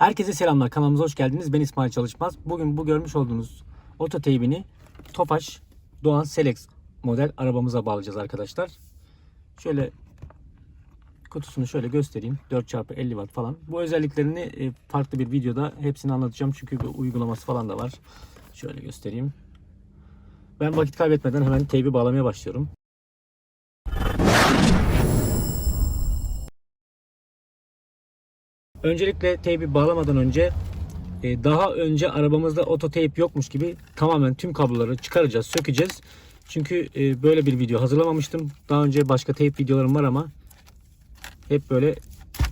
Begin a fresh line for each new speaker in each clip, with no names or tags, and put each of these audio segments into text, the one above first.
Herkese selamlar. Kanalımıza hoş geldiniz. Ben İsmail Çalışmaz. Bugün bu görmüş olduğunuz oto teybini Tofaş Doğan Selex model arabamıza bağlayacağız arkadaşlar. Şöyle kutusunu şöyle göstereyim. 4x50 watt falan. Bu özelliklerini e, farklı bir videoda hepsini anlatacağım. Çünkü bir uygulaması falan da var. Şöyle göstereyim. Ben vakit kaybetmeden hemen teybi bağlamaya başlıyorum. Öncelikle teybi bağlamadan önce e, daha önce arabamızda ototeyp yokmuş gibi tamamen tüm kabloları çıkaracağız, sökeceğiz. Çünkü e, böyle bir video hazırlamamıştım. Daha önce başka teyp videolarım var ama hep böyle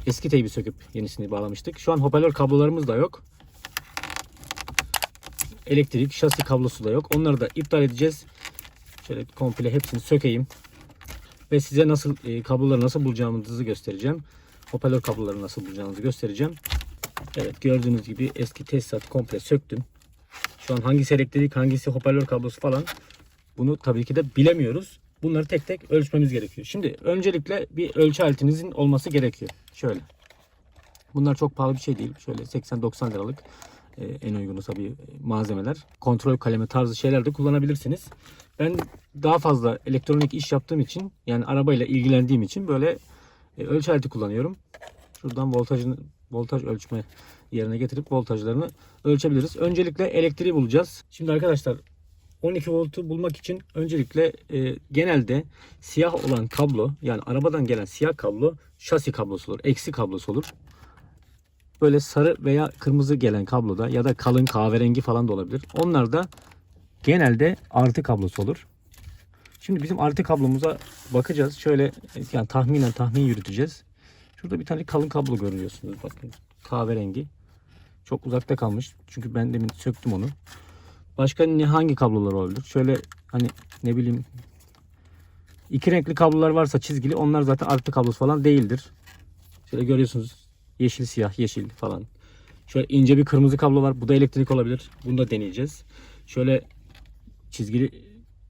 eski teybi söküp yenisini bağlamıştık. Şu an hoparlör kablolarımız da yok. Elektrik, şasi kablosu da yok. Onları da iptal edeceğiz. Şöyle komple hepsini sökeyim. Ve size nasıl e, kabloları nasıl bulacağımızı göstereceğim. Hoparlör kabloları nasıl bulacağınızı göstereceğim. Evet gördüğünüz gibi eski tesisat komple söktüm. Şu an hangisi elektrik hangisi hoparlör kablosu falan bunu tabii ki de bilemiyoruz. Bunları tek tek ölçmemiz gerekiyor. Şimdi öncelikle bir ölçü aletinizin olması gerekiyor. Şöyle. Bunlar çok pahalı bir şey değil. Şöyle 80-90 liralık e, en uygunu tabii malzemeler. Kontrol kalemi tarzı şeyler de kullanabilirsiniz. Ben daha fazla elektronik iş yaptığım için yani arabayla ilgilendiğim için böyle e, ölçü aleti kullanıyorum. Şuradan voltajını voltaj ölçme yerine getirip voltajlarını ölçebiliriz. Öncelikle elektriği bulacağız. Şimdi arkadaşlar 12 voltu bulmak için öncelikle e, genelde siyah olan kablo yani arabadan gelen siyah kablo şasi kablosu olur. Eksi kablosu olur. Böyle sarı veya kırmızı gelen kabloda ya da kalın kahverengi falan da olabilir. Onlar da genelde artı kablosu olur. Şimdi bizim artı kablomuza bakacağız. Şöyle yani tahminen tahmin yürüteceğiz. Şurada bir tane kalın kablo görüyorsunuz. Bakın kahverengi. Çok uzakta kalmış. Çünkü ben demin söktüm onu. Başka ne hangi kablolar olabilir? Şöyle hani ne bileyim iki renkli kablolar varsa çizgili onlar zaten artı kablosu falan değildir. Şöyle görüyorsunuz yeşil siyah yeşil falan. Şöyle ince bir kırmızı kablo var. Bu da elektrik olabilir. Bunu da deneyeceğiz. Şöyle çizgili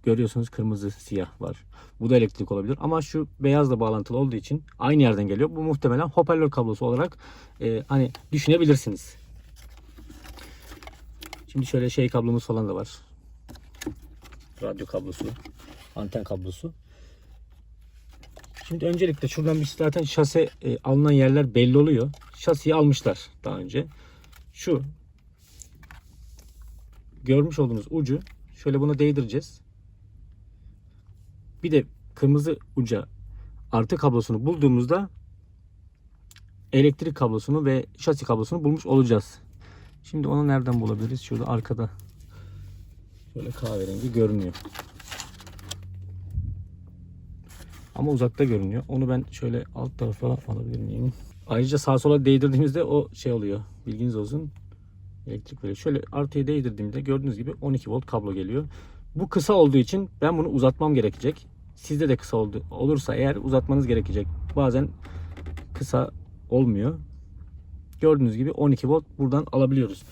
görüyorsunuz kırmızı siyah var. Bu da elektrik olabilir ama şu beyazla bağlantılı olduğu için aynı yerden geliyor. Bu muhtemelen hoparlör kablosu olarak e, hani düşünebilirsiniz. Şimdi şöyle şey kablomuz falan da var. Radyo kablosu, anten kablosu. Şimdi öncelikle şuradan bir zaten şase e, alınan yerler belli oluyor. Şasiyi almışlar daha önce. Şu görmüş olduğunuz ucu şöyle buna değdireceğiz. Bir de kırmızı uca artı kablosunu bulduğumuzda elektrik kablosunu ve şasi kablosunu bulmuş olacağız. Şimdi onu nereden bulabiliriz? Şurada arkada şöyle kahverengi görünüyor. Ama uzakta görünüyor. Onu ben şöyle alt tarafa alabilir miyim? Ayrıca sağa sola değdirdiğimizde o şey oluyor. Bilginiz olsun. Elektrik veriyor. Şöyle artıya değdirdiğimde gördüğünüz gibi 12 volt kablo geliyor. Bu kısa olduğu için ben bunu uzatmam gerekecek. Sizde de kısa oldu, olursa eğer uzatmanız gerekecek. Bazen kısa olmuyor. Gördüğünüz gibi 12 volt buradan alabiliyoruz.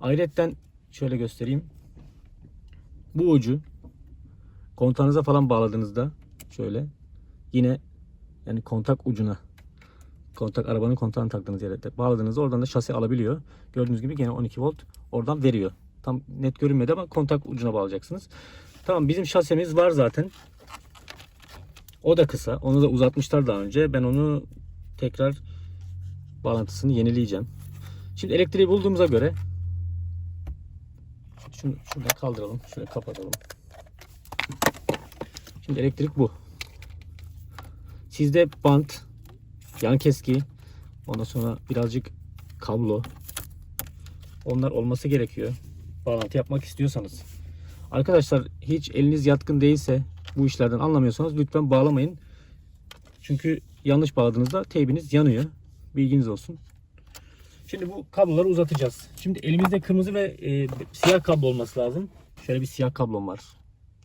Ayrıca şöyle göstereyim. Bu ucu kontağınıza falan bağladığınızda şöyle yine yani kontak ucuna kontak arabanın kontağını taktığınız yere bağladığınızda oradan da şasi alabiliyor. Gördüğünüz gibi gene 12 volt oradan veriyor. Tam net görünmedi ama kontak ucuna bağlayacaksınız. Tamam bizim şasemiz var zaten. O da kısa. Onu da uzatmışlar daha önce. Ben onu tekrar bağlantısını yenileyeceğim. Şimdi elektriği bulduğumuza göre şunu şurada kaldıralım. Şöyle kapatalım. Şimdi elektrik bu. Sizde bant, yan keski, ondan sonra birazcık kablo onlar olması gerekiyor. Bağlantı yapmak istiyorsanız. Arkadaşlar hiç eliniz yatkın değilse bu işlerden anlamıyorsanız lütfen bağlamayın. Çünkü yanlış bağladığınızda teybiniz yanıyor. Bilginiz olsun. Şimdi bu kabloları uzatacağız. Şimdi elimizde kırmızı ve e, siyah kablo olması lazım. Şöyle bir siyah kablom var.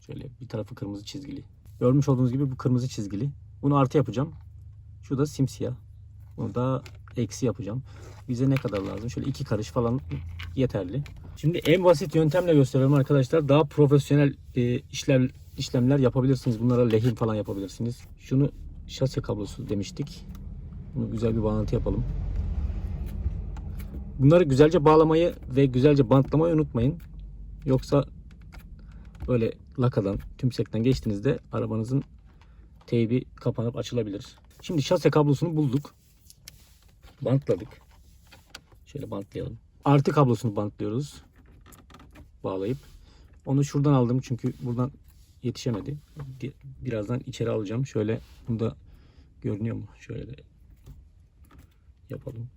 Şöyle bir tarafı kırmızı çizgili. Görmüş olduğunuz gibi bu kırmızı çizgili. Bunu artı yapacağım. Şu da simsiyah. Bunu da eksi yapacağım. Bize ne kadar lazım? Şöyle iki karış falan yeterli. Şimdi en basit yöntemle gösteriyorum arkadaşlar. Daha profesyonel e, işler işlemler yapabilirsiniz. Bunlara lehim falan yapabilirsiniz. Şunu şase kablosu demiştik. Bunu güzel bir bağlantı yapalım. Bunları güzelce bağlamayı ve güzelce bantlamayı unutmayın. Yoksa böyle lakadan, tümsekten geçtiğinizde arabanızın teybi kapanıp açılabilir. Şimdi şase kablosunu bulduk. Bantladık. Şöyle bantlayalım. Artı kablosunu bantlıyoruz. Bağlayıp. Onu şuradan aldım çünkü buradan yetişemedi. Di- Birazdan içeri alacağım. Şöyle bunda görünüyor mu? Şöyle de yapalım.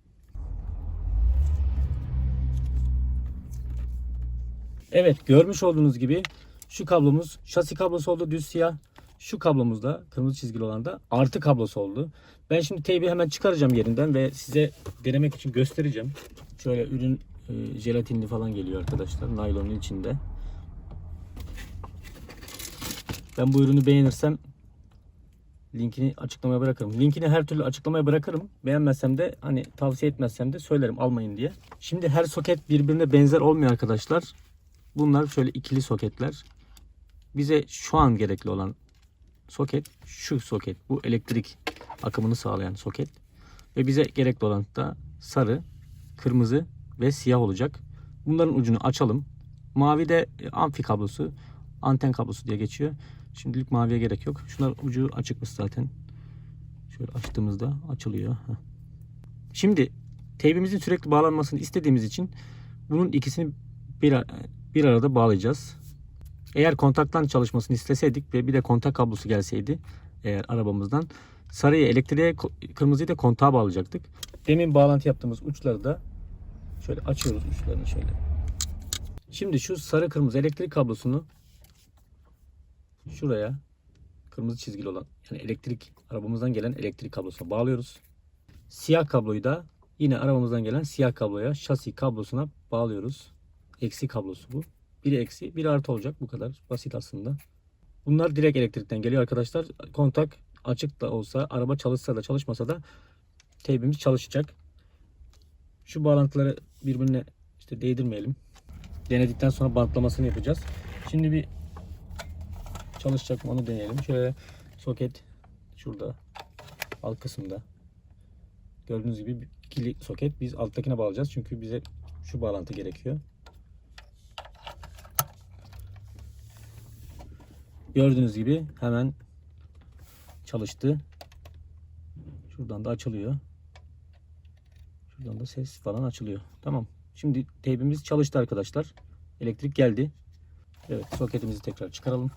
Evet görmüş olduğunuz gibi şu kablomuz şasi kablosu oldu düz siyah. Şu kablomuz da kırmızı çizgili olan da artı kablosu oldu. Ben şimdi teybi hemen çıkaracağım yerinden ve size denemek için göstereceğim. Şöyle ürün e, jelatinli falan geliyor arkadaşlar. Naylonun içinde. Ben bu ürünü beğenirsem linkini açıklamaya bırakırım. Linkini her türlü açıklamaya bırakırım. Beğenmezsem de hani tavsiye etmezsem de söylerim almayın diye. Şimdi her soket birbirine benzer olmuyor arkadaşlar. Bunlar şöyle ikili soketler. Bize şu an gerekli olan soket şu soket. Bu elektrik akımını sağlayan soket. Ve bize gerekli olan da sarı, kırmızı ve siyah olacak. Bunların ucunu açalım. Mavi de e, amfi kablosu, anten kablosu diye geçiyor. Şimdilik maviye gerek yok. Şunlar ucu açıkmış zaten. Şöyle açtığımızda açılıyor. Şimdi teybimizin sürekli bağlanmasını istediğimiz için bunun ikisini bir, bir arada bağlayacağız. Eğer kontaktan çalışmasını isteseydik ve bir de kontak kablosu gelseydi eğer arabamızdan sarıyı elektriğe kırmızıyı da kontağa bağlayacaktık. Demin bağlantı yaptığımız uçları da şöyle açıyoruz uçlarını şöyle. Şimdi şu sarı kırmızı elektrik kablosunu şuraya kırmızı çizgili olan yani elektrik arabamızdan gelen elektrik kablosuna bağlıyoruz. Siyah kabloyu da yine arabamızdan gelen siyah kabloya şasi kablosuna bağlıyoruz. Eksi kablosu bu. Biri eksi, biri artı olacak. Bu kadar basit aslında. Bunlar direkt elektrikten geliyor arkadaşlar. Kontak açık da olsa, araba çalışsa da çalışmasa da teybimiz çalışacak. Şu bağlantıları birbirine işte değdirmeyelim. Denedikten sonra bantlamasını yapacağız. Şimdi bir çalışacak onu deneyelim. Şöyle soket şurada alt kısımda. Gördüğünüz gibi ikili soket. Biz alttakine bağlayacağız. Çünkü bize şu bağlantı gerekiyor. Gördüğünüz gibi hemen çalıştı. Şuradan da açılıyor. Şuradan da ses falan açılıyor. Tamam. Şimdi teybimiz çalıştı arkadaşlar. Elektrik geldi. Evet soketimizi tekrar çıkaralım.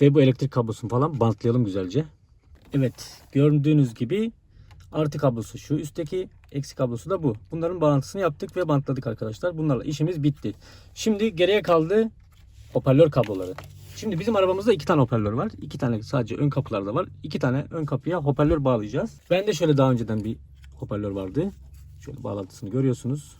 Ve bu elektrik kablosunu falan bantlayalım güzelce. Evet gördüğünüz gibi artı kablosu şu üstteki eksi kablosu da bu. Bunların bağlantısını yaptık ve bantladık arkadaşlar. Bunlarla işimiz bitti. Şimdi geriye kaldı hoparlör kabloları. Şimdi bizim arabamızda iki tane hoparlör var. İki tane sadece ön kapılarda var. İki tane ön kapıya hoparlör bağlayacağız. Ben de şöyle daha önceden bir hoparlör vardı. Şöyle bağlantısını görüyorsunuz.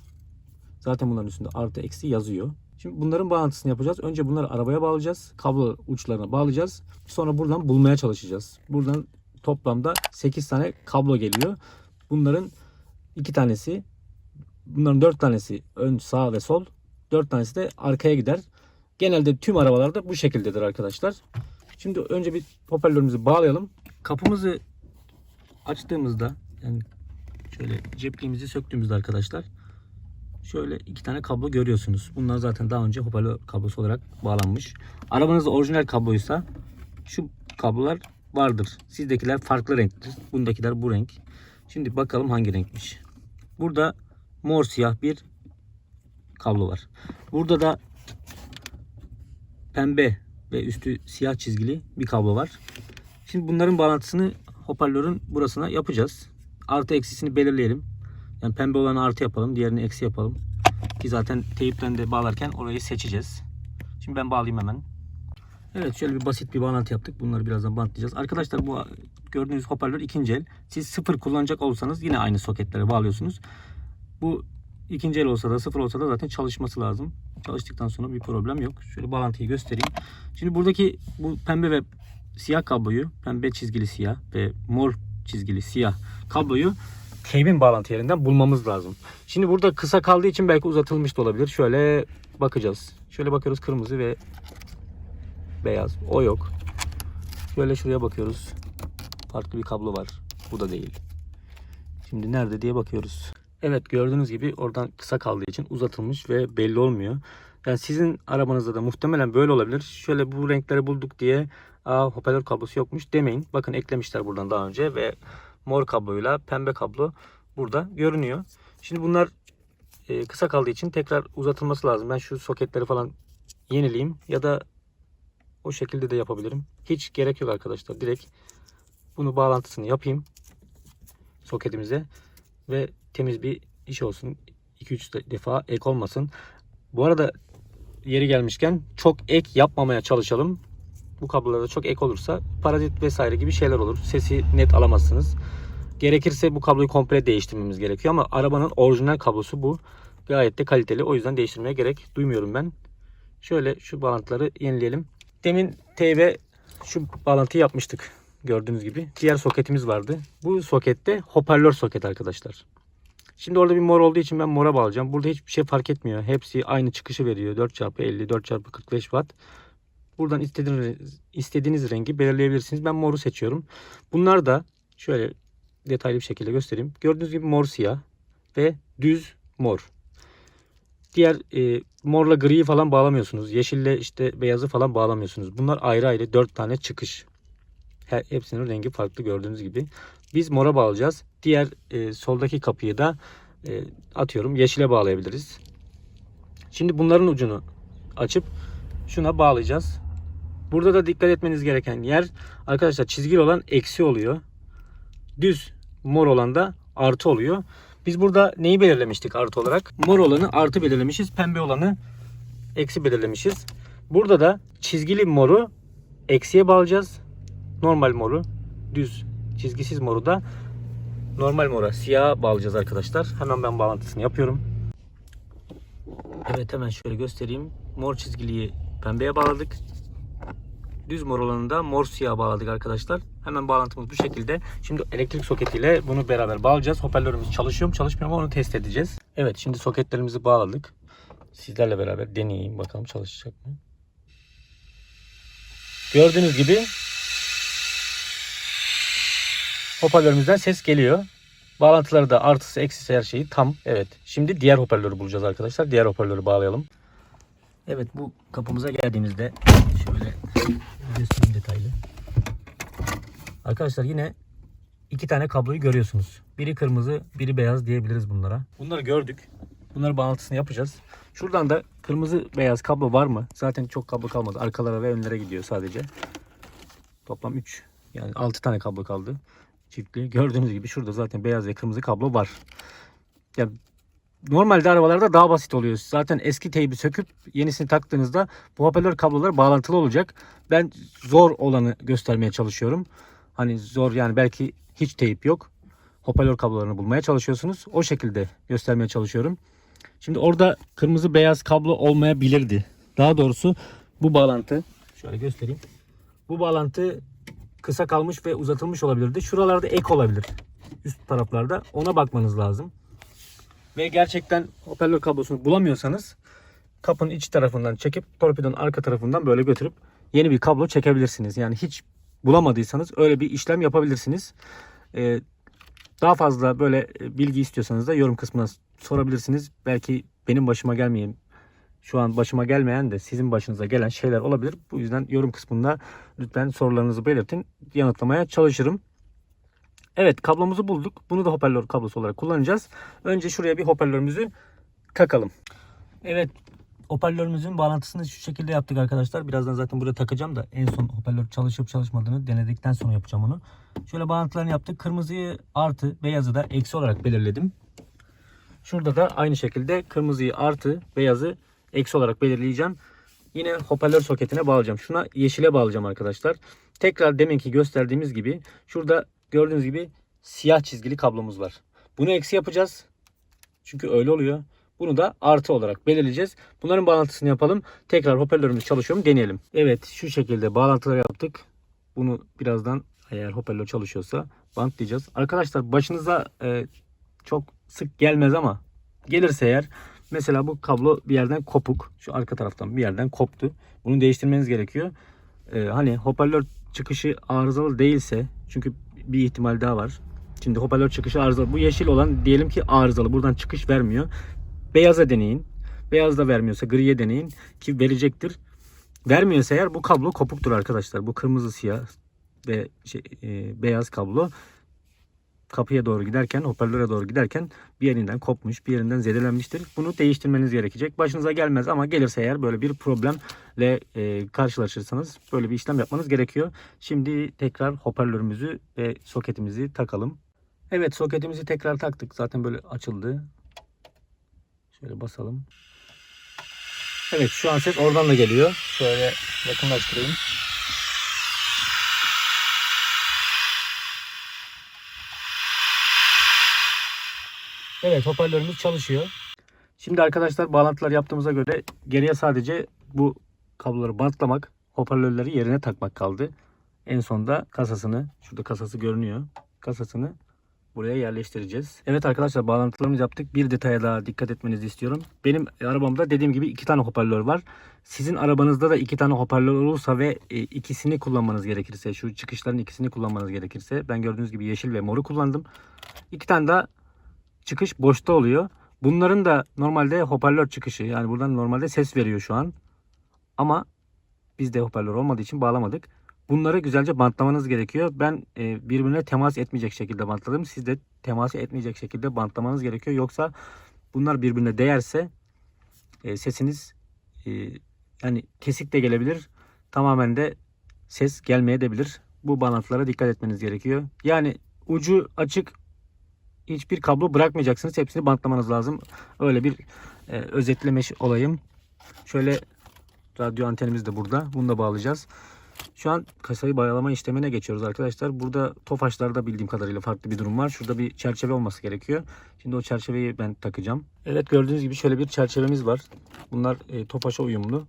Zaten bunların üstünde artı eksi yazıyor. Şimdi bunların bağlantısını yapacağız. Önce bunları arabaya bağlayacağız. Kablo uçlarına bağlayacağız. Sonra buradan bulmaya çalışacağız. Buradan toplamda 8 tane kablo geliyor. Bunların iki tanesi bunların 4 tanesi ön sağ ve sol. 4 tanesi de arkaya gider. Genelde tüm arabalarda bu şekildedir arkadaşlar. Şimdi önce bir hoparlörümüzü bağlayalım. Kapımızı açtığımızda yani şöyle cepliğimizi söktüğümüzde arkadaşlar şöyle iki tane kablo görüyorsunuz. Bunlar zaten daha önce hoparlör kablosu olarak bağlanmış. Arabanızda orijinal kabloysa şu kablolar vardır. Sizdekiler farklı renktir. Bundakiler bu renk. Şimdi bakalım hangi renkmiş. Burada mor siyah bir kablo var. Burada da pembe ve üstü siyah çizgili bir kablo var. Şimdi bunların bağlantısını hoparlörün burasına yapacağız. Artı eksisini belirleyelim. Yani pembe olanı artı yapalım, diğerini eksi yapalım. Ki zaten teyipten de bağlarken orayı seçeceğiz. Şimdi ben bağlayayım hemen. Evet şöyle bir basit bir bağlantı yaptık. Bunları birazdan bantlayacağız. Arkadaşlar bu gördüğünüz hoparlör ikinci el. Siz sıfır kullanacak olsanız yine aynı soketlere bağlıyorsunuz. Bu ikinci el olsa da sıfır olsa da zaten çalışması lazım. Çalıştıktan sonra bir problem yok. Şöyle bağlantıyı göstereyim. Şimdi buradaki bu pembe ve siyah kabloyu, pembe çizgili siyah ve mor çizgili siyah kabloyu teybin bağlantı yerinden bulmamız lazım. Şimdi burada kısa kaldığı için belki uzatılmış da olabilir. Şöyle bakacağız. Şöyle bakıyoruz kırmızı ve beyaz. O yok. Şöyle şuraya bakıyoruz. Farklı bir kablo var. Bu da değil. Şimdi nerede diye bakıyoruz. Evet gördüğünüz gibi oradan kısa kaldığı için uzatılmış ve belli olmuyor. Yani sizin arabanızda da muhtemelen böyle olabilir. Şöyle bu renkleri bulduk diye Aa, hoparlör kablosu yokmuş demeyin. Bakın eklemişler buradan daha önce ve mor kabloyla pembe kablo burada görünüyor. Şimdi bunlar e, kısa kaldığı için tekrar uzatılması lazım. Ben şu soketleri falan yenileyim ya da o şekilde de yapabilirim. Hiç gerek yok arkadaşlar. Direkt bunu bağlantısını yapayım soketimize ve temiz bir iş olsun. 2-3 defa ek olmasın. Bu arada yeri gelmişken çok ek yapmamaya çalışalım. Bu kablolarda çok ek olursa parazit vesaire gibi şeyler olur. Sesi net alamazsınız. Gerekirse bu kabloyu komple değiştirmemiz gerekiyor ama arabanın orijinal kablosu bu. Gayet de kaliteli. O yüzden değiştirmeye gerek duymuyorum ben. Şöyle şu bağlantıları yenileyelim. Demin TV şu bağlantıyı yapmıştık. Gördüğünüz gibi. Diğer soketimiz vardı. Bu sokette hoparlör soket arkadaşlar. Şimdi orada bir mor olduğu için ben mora bağlayacağım. Burada hiçbir şey fark etmiyor. Hepsi aynı çıkışı veriyor. 4x50, 4x45 watt. Buradan istediğiniz, istediğiniz rengi belirleyebilirsiniz. Ben moru seçiyorum. Bunlar da şöyle detaylı bir şekilde göstereyim. Gördüğünüz gibi mor siyah ve düz mor. Diğer e, morla griyi falan bağlamıyorsunuz. Yeşille işte beyazı falan bağlamıyorsunuz. Bunlar ayrı ayrı 4 tane çıkış. Hepsinin rengi farklı gördüğünüz gibi. Biz mora bağlayacağız. Diğer e, soldaki kapıyı da e, atıyorum yeşile bağlayabiliriz. Şimdi bunların ucunu açıp şuna bağlayacağız. Burada da dikkat etmeniz gereken yer arkadaşlar çizgili olan eksi oluyor. Düz mor olan da artı oluyor. Biz burada neyi belirlemiştik artı olarak? Mor olanı artı belirlemişiz. Pembe olanı eksi belirlemişiz. Burada da çizgili moru eksiye bağlayacağız. Normal moru düz çizgisiz moru da normal mora siyah bağlayacağız arkadaşlar. Hemen ben bağlantısını yapıyorum. Evet hemen şöyle göstereyim. Mor çizgiliyi pembeye bağladık. Düz mor olanı da mor siyah bağladık arkadaşlar. Hemen bağlantımız bu şekilde. Şimdi elektrik soketiyle bunu beraber bağlayacağız. Hoparlörümüz çalışıyor mu çalışmıyor mu onu test edeceğiz. Evet şimdi soketlerimizi bağladık. Sizlerle beraber deneyeyim bakalım çalışacak mı. Gördüğünüz gibi hoparlörümüzden ses geliyor. Bağlantıları da artısı eksisi her şeyi tam. Evet. Şimdi diğer hoparlörü bulacağız arkadaşlar. Diğer hoparlörü bağlayalım. Evet bu kapımıza geldiğimizde şöyle göstereyim detaylı. Arkadaşlar yine iki tane kabloyu görüyorsunuz. Biri kırmızı, biri beyaz diyebiliriz bunlara. Bunları gördük. Bunları bağlantısını yapacağız. Şuradan da kırmızı beyaz kablo var mı? Zaten çok kablo kalmadı. Arkalara ve önlere gidiyor sadece. Toplam 3 yani 6 tane kablo kaldı. Çiftli. Gördüğünüz gibi şurada zaten beyaz ve kırmızı kablo var. Ya normalde arabalarda daha basit oluyor. Zaten eski teybi söküp yenisini taktığınızda bu hoparlör kablolar bağlantılı olacak. Ben zor olanı göstermeye çalışıyorum. Hani zor yani belki hiç teyip yok. Hoparlör kablolarını bulmaya çalışıyorsunuz. O şekilde göstermeye çalışıyorum. Şimdi orada kırmızı beyaz kablo olmayabilirdi. Daha doğrusu bu bağlantı şöyle göstereyim. Bu bağlantı kısa kalmış ve uzatılmış olabilirdi. Şuralarda ek olabilir. Üst taraflarda. Ona bakmanız lazım. Ve gerçekten hoparlör kablosunu bulamıyorsanız kapının iç tarafından çekip torpidonun arka tarafından böyle götürüp yeni bir kablo çekebilirsiniz. Yani hiç bulamadıysanız öyle bir işlem yapabilirsiniz. Ee, daha fazla böyle bilgi istiyorsanız da yorum kısmına sorabilirsiniz. Belki benim başıma gelmeyen, şu an başıma gelmeyen de sizin başınıza gelen şeyler olabilir. Bu yüzden yorum kısmında lütfen sorularınızı belirtin. Yanıtlamaya çalışırım. Evet kablomuzu bulduk. Bunu da hoparlör kablosu olarak kullanacağız. Önce şuraya bir hoparlörümüzü takalım. Evet hoparlörümüzün bağlantısını şu şekilde yaptık arkadaşlar. Birazdan zaten buraya takacağım da en son hoparlör çalışıp çalışmadığını denedikten sonra yapacağım onu. Şöyle bağlantılarını yaptık. Kırmızıyı artı beyazı da eksi olarak belirledim. Şurada da aynı şekilde kırmızıyı artı beyazı eksi olarak belirleyeceğim. Yine hoparlör soketine bağlayacağım. Şuna yeşile bağlayacağım arkadaşlar. Tekrar deminki gösterdiğimiz gibi şurada gördüğünüz gibi siyah çizgili kablomuz var. Bunu eksi yapacağız. Çünkü öyle oluyor. Bunu da artı olarak belirleyeceğiz. Bunların bağlantısını yapalım. Tekrar hoparlörümüz çalışıyor mu deneyelim. Evet şu şekilde bağlantıları yaptık. Bunu birazdan eğer hoparlör çalışıyorsa bantlayacağız. Arkadaşlar başınıza e, çok sık gelmez ama gelirse eğer mesela bu kablo bir yerden kopuk. Şu arka taraftan bir yerden koptu. Bunu değiştirmeniz gerekiyor. E, hani hoparlör çıkışı arızalı değilse çünkü bir ihtimal daha var. Şimdi hoparlör çıkışı arızalı. Bu yeşil olan diyelim ki arızalı. Buradan çıkış vermiyor. Beyaza deneyin. Beyaz da vermiyorsa griye deneyin ki verecektir. Vermiyorsa eğer bu kablo kopuktur arkadaşlar. Bu kırmızı siyah ve şey, e, beyaz kablo kapıya doğru giderken, hoparlöre doğru giderken bir yerinden kopmuş, bir yerinden zedelenmiştir. Bunu değiştirmeniz gerekecek. Başınıza gelmez ama gelirse eğer böyle bir problemle e, karşılaşırsanız böyle bir işlem yapmanız gerekiyor. Şimdi tekrar hoparlörümüzü ve soketimizi takalım. Evet soketimizi tekrar taktık. Zaten böyle açıldı. Şöyle basalım. Evet şu an ses oradan da geliyor. Şöyle yakınlaştırayım. Evet hoparlörümüz çalışıyor. Şimdi arkadaşlar bağlantılar yaptığımıza göre geriye sadece bu kabloları bantlamak, hoparlörleri yerine takmak kaldı. En sonda kasasını, şurada kasası görünüyor. Kasasını buraya yerleştireceğiz. Evet arkadaşlar bağlantılarımızı yaptık. Bir detaya daha dikkat etmenizi istiyorum. Benim arabamda dediğim gibi iki tane hoparlör var. Sizin arabanızda da iki tane hoparlör olursa ve e, ikisini kullanmanız gerekirse, şu çıkışların ikisini kullanmanız gerekirse, ben gördüğünüz gibi yeşil ve moru kullandım. İki tane daha çıkış boşta oluyor. Bunların da normalde hoparlör çıkışı yani buradan normalde ses veriyor şu an. Ama bizde hoparlör olmadığı için bağlamadık. Bunları güzelce bantlamanız gerekiyor. Ben e, birbirine temas etmeyecek şekilde bantladım. Siz de temas etmeyecek şekilde bantlamanız gerekiyor. Yoksa bunlar birbirine değerse e, sesiniz e, yani kesik de gelebilir. Tamamen de ses gelmeyebilir. Bu bağlantılara dikkat etmeniz gerekiyor. Yani ucu açık hiçbir kablo bırakmayacaksınız. Hepsini bantlamanız lazım. Öyle bir e, özetlemiş olayım. Şöyle radyo antenimiz de burada. Bunu da bağlayacağız. Şu an kasayı bağlama işlemine geçiyoruz arkadaşlar. Burada tofaşlarda bildiğim kadarıyla farklı bir durum var. Şurada bir çerçeve olması gerekiyor. Şimdi o çerçeveyi ben takacağım. Evet gördüğünüz gibi şöyle bir çerçevemiz var. Bunlar e, tofaşa uyumlu.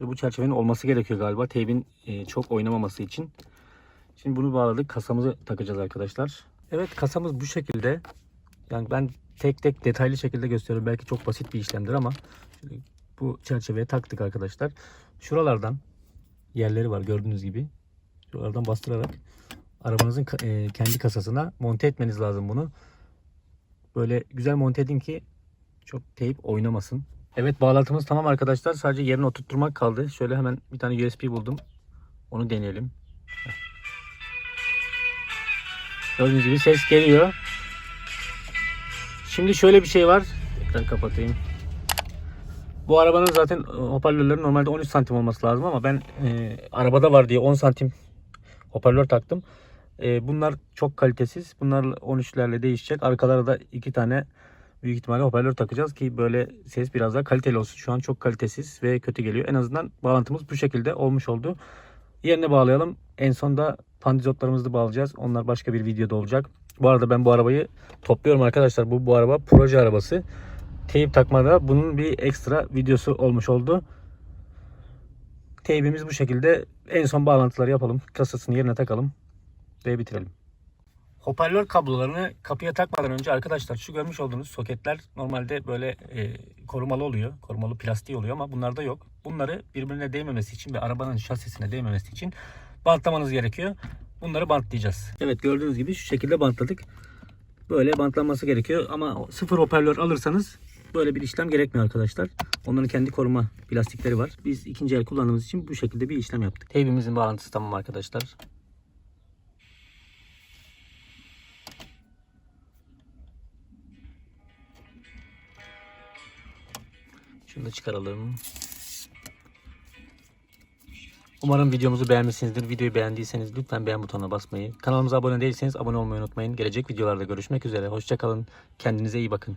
Ve bu çerçevenin olması gerekiyor galiba. Teybin e, çok oynamaması için. Şimdi bunu bağladık. Kasamızı takacağız arkadaşlar. Evet kasamız bu şekilde. Yani ben tek tek detaylı şekilde gösteriyorum. Belki çok basit bir işlemdir ama bu çerçeveye taktık arkadaşlar. Şuralardan yerleri var gördüğünüz gibi. Şuralardan bastırarak arabanızın e, kendi kasasına monte etmeniz lazım bunu. Böyle güzel monte edin ki çok teyip oynamasın. Evet bağlantımız tamam arkadaşlar. Sadece yerine oturtturmak kaldı. Şöyle hemen bir tane USB buldum. Onu deneyelim. Gördüğünüz gibi ses geliyor. Şimdi şöyle bir şey var. Tekrar kapatayım. Bu arabanın zaten e, hoparlörleri normalde 13 santim olması lazım ama ben e, arabada var diye 10 santim hoparlör taktım. E, bunlar çok kalitesiz. Bunlar 13'lerle değişecek. Arkalara da iki tane büyük ihtimalle hoparlör takacağız ki böyle ses biraz daha kaliteli olsun. Şu an çok kalitesiz ve kötü geliyor. En azından bağlantımız bu şekilde olmuş oldu. Yerine bağlayalım. En son da pandizotlarımızı bağlayacağız. Onlar başka bir videoda olacak. Bu arada ben bu arabayı topluyorum arkadaşlar. Bu bu araba proje arabası. Teyip takmada bunun bir ekstra videosu olmuş oldu. Teybimiz bu şekilde. En son bağlantıları yapalım. Kasasını yerine takalım ve bitirelim. Hoparlör kablolarını kapıya takmadan önce arkadaşlar şu görmüş olduğunuz soketler normalde böyle e, korumalı oluyor. Korumalı plastiği oluyor ama bunlarda yok. Bunları birbirine değmemesi için ve arabanın şasisine değmemesi için bantlamanız gerekiyor. Bunları bantlayacağız. Evet gördüğünüz gibi şu şekilde bantladık. Böyle bantlanması gerekiyor ama sıfır hoparlör alırsanız böyle bir işlem gerekmiyor arkadaşlar. Onların kendi koruma plastikleri var. Biz ikinci el kullandığımız için bu şekilde bir işlem yaptık. Teybimizin bağlantısı tamam arkadaşlar. Şunu da çıkaralım. Umarım videomuzu beğenmişsinizdir. Videoyu beğendiyseniz lütfen beğen butonuna basmayı, kanalımıza abone değilseniz abone olmayı unutmayın. Gelecek videolarda görüşmek üzere. Hoşçakalın. Kendinize iyi bakın.